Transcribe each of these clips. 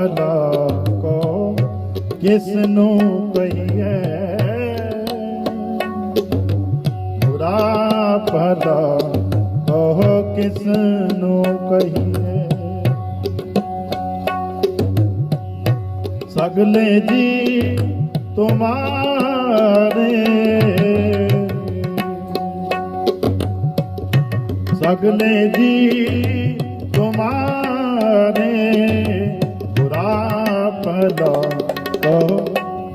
ਭਲਾ ਕੋ ਕਿਸ ਨੂੰ ਕਹੀਏ ਬੁਰਾ ਭਲਾ ਕੋ ਕਿਸ ਨੂੰ ਕਹੀਏ ਸਗਲੇ ਜੀ ਤੁਮਾਰੇ। ਸਗਲੇ ਜੀ ਤੁਮਾਰੇ। ਭਲਾ ਕਹੋ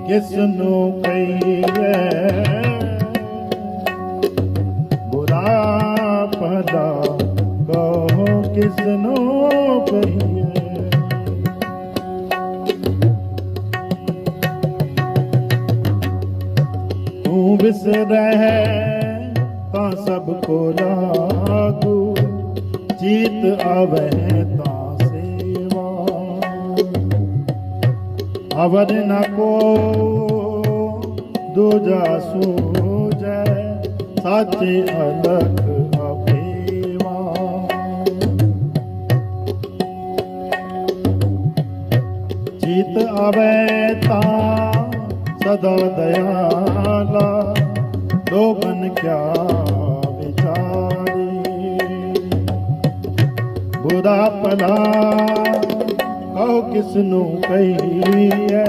ਕਿਸ ਨੂੰ ਕਹੀਏ? ਬੁਰਾ ਪਦਾ ਕਹੋ, ਕਿਸ ਨੂੰ ਕਹੀਏ? ਤੂੰ ਵਿਸਰਹਿ ਤਾਂ ਸਭ ਕੋ ਲਾਗੂ, ਚੀਤ ਆਵੈ ਤਾਂ ਅਵਰ ਨ ਕੋ ਦੂਜਾ ਸੂਜੈ ਸਾਚੇ ਅਲਖ ਅਪੇਵਾ ਚੀਤ ਆਵੈ ਤਾਂ ਸਦਾ ਦਇਆਲਾ ਲੋਗਨ ਕਿਆ ਵਿਚਾਰੇ। ਬੁਰਾ ਭਲਾ ਕਹੋ ਕਿਸ ਨੂੰ ਕਹੀਏ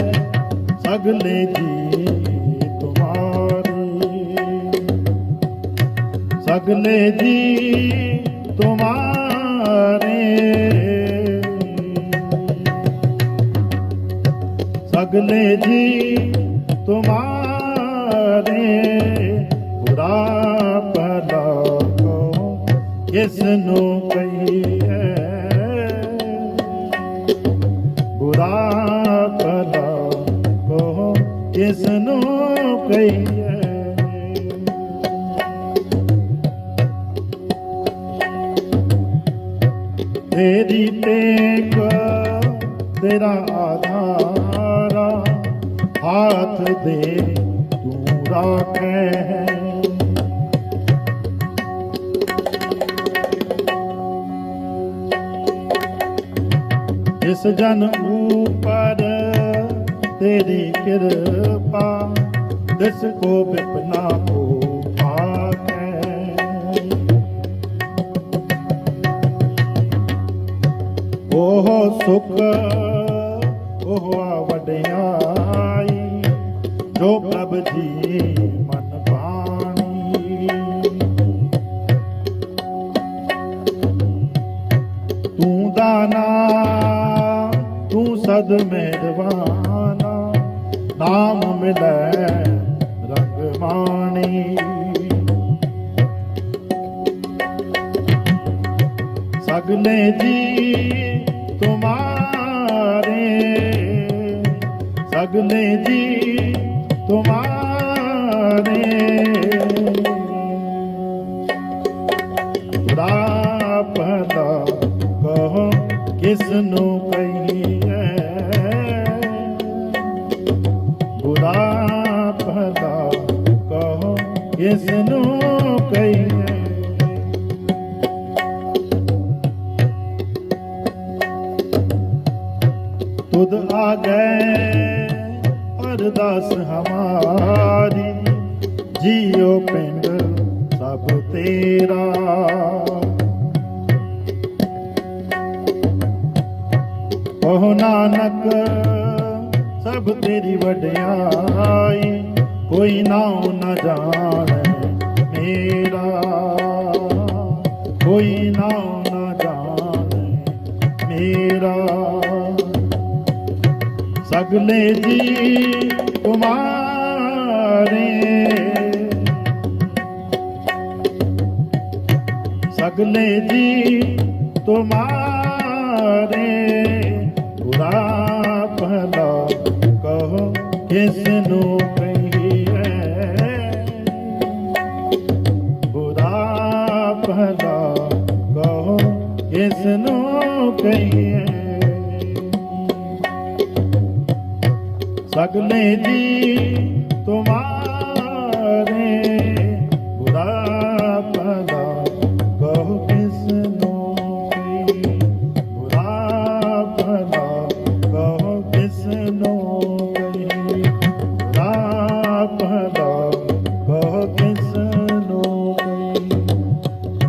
ਸਗਲੇ ਜੀ ਤੁਮਾਰੇ ਸਗਲੇ ਜੀ ਤੁਮਾਰੇ ਸਗਲੇ ਜੀ ਤੁਮਾਰੇ ਬੁਰਾ ਭਲਾ ਕੋ ਕਿਸ ਨੂੰ ਕਹੀਏ? ਕੋ ਕਿਸ ਨੂੰ ਕਹੀਏ ਤੇਰੀ ਟੇਕ ਤੇਰਾ ਆਧਾਰਾ ਹਾਥ ਦੇ ਤੂੰ ਰਾਖੈ। ਇਸ ਜਨ ਉਪਰ ਤੇਰੀ ਕਿਰਪਾ ਦਿਸ ਕੋ ਬਿਪਨਾ ਕੋ ਆਖੈ ਉਹ ਸੁਖ ਉਹ ਵਡਿਆਈ ਜੋ ਪ੍ਰਭ ਜੀ ਨਾਮ ਮਿਲੈ ਰੰਗ ਮਾਣੀ। ਸਗਲੇ ਜੀ ਤੁਮਾਰੇ ਸਗਲੇ ਜੀ ਤੁਮਾਰੇ। ਕਿਸ ਨੂੰ ਕਹੀਏ। ਤੁਧ ਆ ਗਏ ਅਰਦਾਸ ਹਮਾਰੀ। ਜੀਓ ਪਿੰਡ ਸਭ ਤੇਰਾ। ਉਹ ਨਾਨਕ ਸਭ ਤੇਰੀ ਵਡਿਆਈ। ਕੋਈ ਨਾਉ ਨਾ ਜਾਣੈ ਮੇਰਾ। ਕੋਈ ਨਾਉ ਨਾ ਜਾਣੈ ਮੇਰਾ। ਸਗਲੇ ਜੀ ਤੁਮਾਰੇ ਸਗਲੇ ਜੀ ਤੁਮਾਰੇ। ਬੁਰਾ ਭਲਾ ਕਹੋ ਕਿਸ ਨੂੰ ਕਿਸ ਨੂੰ ਕਹੀਏ। ਸਗਲੇ ਜੀ